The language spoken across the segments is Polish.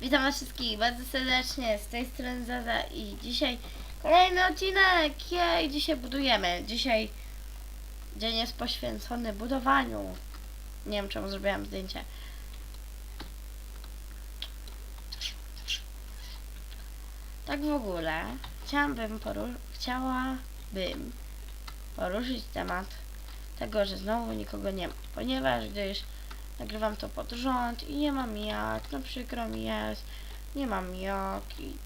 Witam was wszystkich bardzo serdecznie, z tej strony Zaza i dzisiaj kolejny odcinek, jej, dzisiaj budujemy, dzisiaj dzień jest poświęcony budowaniu, nie wiem czemu zrobiłam zdjęcie. Tak w ogóle, chciałabym poru- chciałabym poruszyć temat tego, że znowu nikogo nie ma, ponieważ gdyż nagrywam to pod rząd i nie mam jak, no przykro mi jest, nie mam jak i,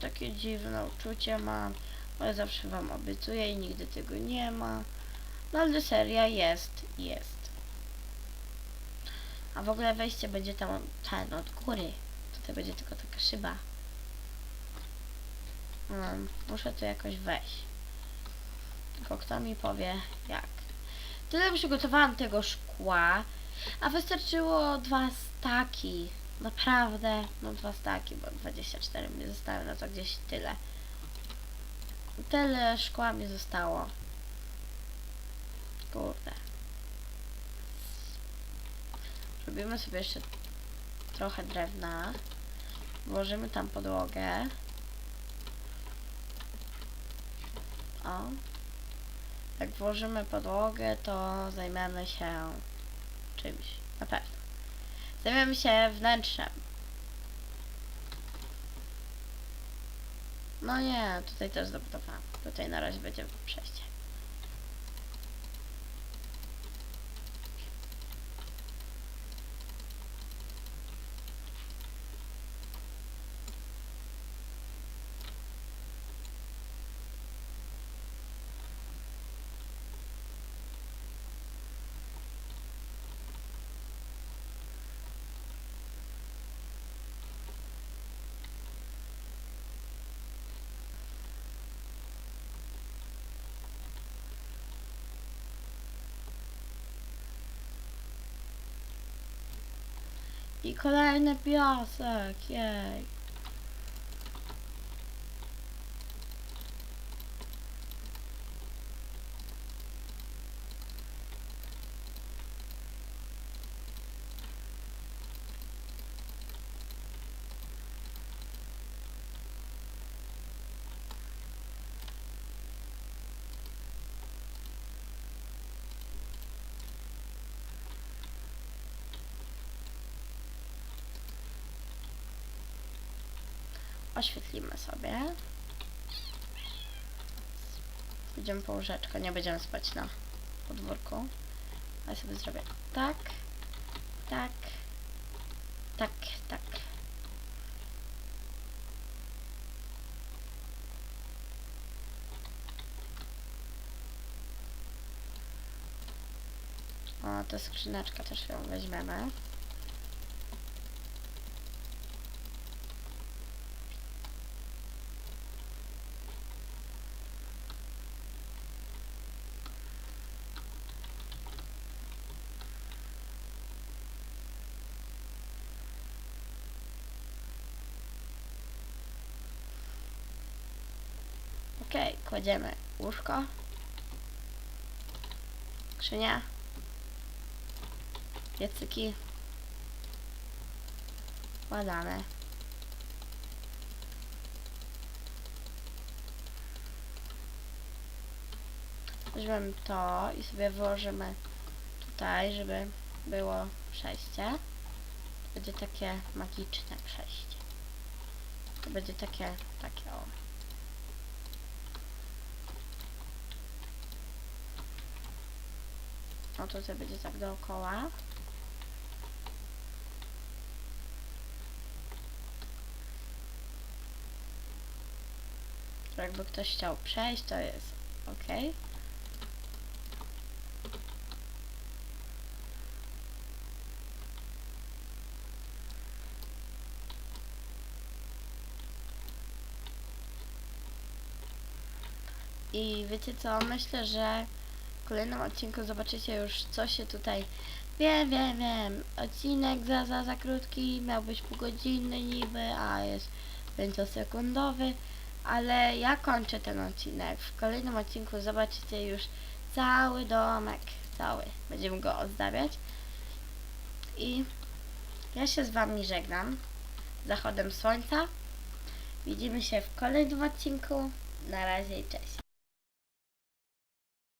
takie dziwne uczucie mam, ale zawsze wam obiecuję i nigdy tego nie ma. No ale seria jest, jest. A w ogóle wejście będzie tam ten od góry. Tutaj będzie tylko taka szyba. Um, muszę tu jakoś wejść. Tylko kto mi powie jak. Tyle przygotowałam tego szkła, a wystarczyło dwa staki. Naprawdę, no dwa staki, bo 24 mi zostały, no to gdzieś tyle. Tyle szkła mi zostało. Kurde. Robimy sobie jeszcze trochę drewna. Włożymy tam podłogę. O. Jak włożymy podłogę, to zajmiemy się czymś. Na pewno. Zajmiemy się wnętrzem. No nie, tutaj też zabudowałam. Tutaj na razie będzie przejście. I kolejny piasek, jej. Oświetlimy sobie. Będziemy po łóżeczko, nie będziemy spać na podwórku. A sobie zrobię tak, tak, tak, tak. O, ta skrzyneczka też ją weźmiemy. Okej, kładziemy łóżko. Skrzynia. Piecyki. Kładamy. Weźmiemy to i sobie włożymy tutaj, żeby było przejście. Będzie takie magiczne przejście. To będzie takie, takie o. O, tutaj będzie tak dookoła. To Jakby ktoś chciał przejść, to jest ok. I wiecie co? Myślę, że kolejnym odcinku zobaczycie już co się tutaj... Wiem, wiem, wiem. Odcinek za, za, za krótki, miał być półgodzinny niby, a jest 5-sekundowy. Ale ja kończę ten odcinek. W kolejnym odcinku zobaczycie już cały domek. Cały. Będziemy go ozdabiać. I ja się z wami żegnam. zachodem słońca. Widzimy się w kolejnym odcinku. Na razie i cześć.